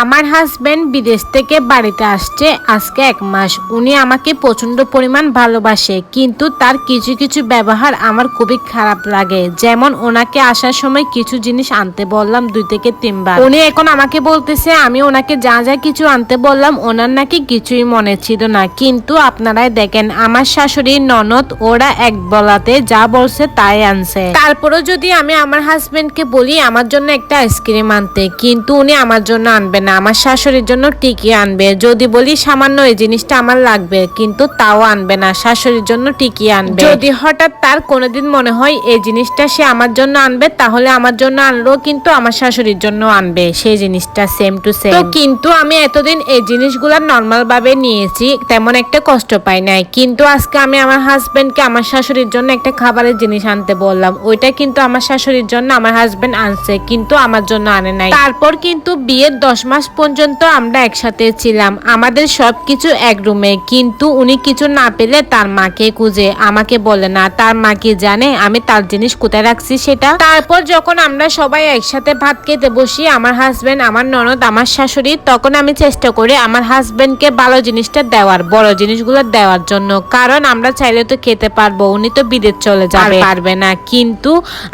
আমার হাজব্যান্ড বিদেশ থেকে বাড়িতে আসছে আজকে এক মাস। উনি আমাকে প্রচণ্ড পরিমাণ ভালোবাসে, কিন্তু তার কিছু কিছু ব্যবহার আমার খুবই খারাপ লাগে। যেমন ওনাকে আসার সময় কিছু জিনিস আনতে বললাম দুই থেকে তিনবার। উনি এখন আমাকে বলতেছে, আমি ওনাকে যা যা কিছু আনতে বললাম, ওনার নাকি কিছুই মনে ছিল না। কিন্তু আপনারাই দেখেন, আমার শাশুড়ি, ননদ, ওরা এক বলাতে যা বলছে তাই আনছে। তারপরেও যদি আমি আমার হাজব্যান্ডকে বলি, আমার জন্য একটা আইসক্রিম আনতে। কিন্তু উনি আমার জন্য আনবে না আমার শাশুড়ির জন্য টিকি আনবে। যদি বলি সামান্য এই জিনিসটা আমার লাগবে কিন্তু তাও আনবে না শাশুড়ির জন্য টিকি আনবে। যদি হঠাৎ তার কোনোদিন মনে হয় এই জিনিসটা সে আমার জন্য আনবে তাহলে আমার জন্য আনলো কিন্তু আমার শাশুড়ির জন্য আনবে। সেই জিনিসটা সেম টু সেম কিন্তু আমি এতদিন এই জিনিসগুলো নর্মাল ভাবে নিয়েছি তেমন একটা কষ্ট পাই নাই। কিন্তু আজকে আমি আমার হাজবেন্ডকে আমার শাশুড়ির জন্য একটা খাবারের জিনিস আনতে বললাম। ওইটা কিন্তু আমার শাশুড়ির জন্য আমার হাজবেন্ড আনছে কিন্তু আমার জন্য আনে নাই। তারপর কিন্তু বিয়ের দশ মাস পর্যন্ত আমরা একসাথে ছিলাম। আমাদের সব কিছু এক রুমে কিন্তু উনি কিছু না পেলে তার মাকে খুঁজে। আমাকে বলে না তার মা কি জানে? আমি তার জিনিস কোথায় রাখছি সেটা? তারপর যখন আমরা সবাই একসাথে ভাত খেতে বসি আমার হাজবেন্ড আমার ননদ আমার শাশুড়ি তখন আমি চেষ্টা করি আমার হাজবেন্ডকে ভালো জিনিসটা দেওয়ার বড় জিনিসগুলো দেওয়ার জন্য। কারণ আমরা চাইলে তো খেতে পারব উনি তো বিদেশ চলে যাবে। পারবে। না। কিন্তু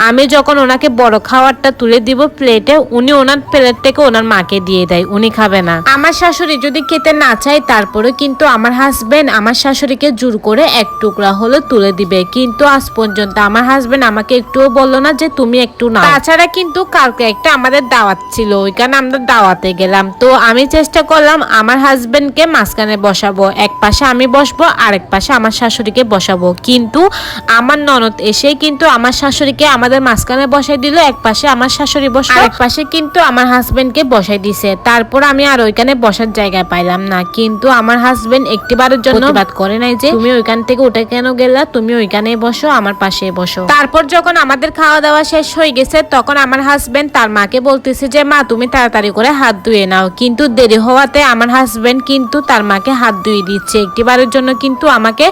আমি যখন ওনাকে বড় খাবারটা তুলে দিব প্লেটে উনি ওনার প্লেট থেকে ওনার মাকে দিয়ে দেয় উনি খাবে না। আমার শাশুড়ি যদি খেতে না চায় তারপরে কিন্তু আমার হাজবেন্ড আমার শাশুড়িকে জোর করে এক টুকরা হলে তুলে দিবে। কিন্তু আজ পর্যন্ত আমার হাজবেন্ড আমাকে একটুও বলল না যে তুমি একটু না তাছাড়া কিন্তু কালকে একটা আমাদের দাওয়াত ছিল ওইখানে আমরা দাওয়াতে গেলাম। তো আমি চেষ্টা করলাম আমার হাজবেন্ডকে মাঝখানে বসাবো। এক পাশে আমি বসবো আরেক পাশে আমার শাশুড়িকে বসাবো। কিন্তু আমার ননদ এসে কিন্তু আমার শাশুড়িকে আমাদের মাঝখানে বসাই দিল এক পাশে আমার শাশুড়ি বসে এক পাশে কিন্তু আমার হাজবেন্ডকে বসাই দিছে। তারপর আমি আর ওইখানে বসার জায়গায় পাইলাম না। কিন্তু আমার হাজবেন্ড একটিবারের জন্য বাদ করে নাই যে তুমি ওইখান থেকে উঠে কেন গেলা? তুমি ওইখানে বসো আমার পাশে বসো। তারপর যখন আমাদের খাওয়া দাওয়া শেষ হয়ে গেছে তখন আমার হাজবেন্ড তার মাকে বলতেছে যে মা তুমি তাড়াতাড়ি করে হাত ধুয়ে নাও। কিন্তু দেরি হওয়াতে আমার হাজবেন্ড কিন্তু তার মাকে হাত ধুয়ে দিচ্ছে। একটিবারের জন্য কিন্তু আমাকে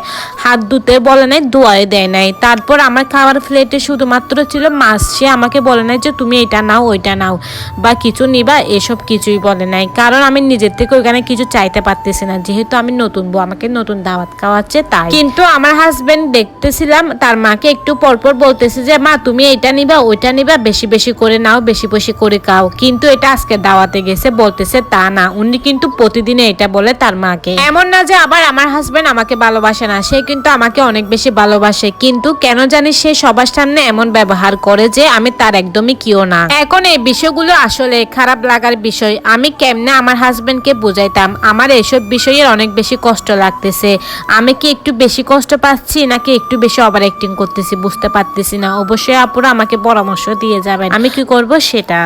হাত ধুতে বলে নাই ধোয়াই দেয় নাই। তারপর আমার খাওয়ার প্লেটে শুধুমাত্র ছিল মাছ। সে আমাকে বলে নাই যে তুমি এটা নাও ওইটা নাও বা কিছু নিবা এসব কিছুই বলে নাই। কারণ আমি নিজের থেকে ওইখানে কিছু চাইতে পারতেছি না। যেহেতু আমি নতুন বউ, আমাকে নতুন দাওয়াত খাওয়াচ্ছে, তাই। কিন্তু আমার হাজবেন্ড দেখতেছিলাম, তার মাকে একটু পরপর বলতেছে যে, মা, তুমি এটা নিবা, ওইটা নিবা, বেশি বেশি করে নাও, বেশি বেশি করে খাও। কিন্তু এটা আজকে দাওয়াতে গেছে, বলতেছে তা না। উনি কিন্তু প্রতিদিনে এটা বলে তার মাকে। এমন না যে আবার আমার হাজবেন্ড আমাকে ভালোবাসে না, সে কিন্তু আমাকে অনেক বেশি ভালোবাসে। কিন্তু কেন জানি সে সবার সামনে এমন ব্যবহার করে যে, আমি তার একদমই কিও না। এখন এই বিষয়গুলো আসলে খারাপ লাগার বিষয়। আমি কেমনে আমার হাজবেন্ডকে বুঝাইতাম? আমার এসব বিষয়ের অনেক বেশি কষ্ট লাগতেছে। আমি কি একটু বেশি কষ্ট পাচ্ছি, নাকি একটু বেশি ওভার অ্যাক্টিং করতেছি বুঝতে পারতেছি না? অবশ্যই আপুরা আমাকে পরামর্শ দিয়ে যাবেন। আমি কি করব সেটা?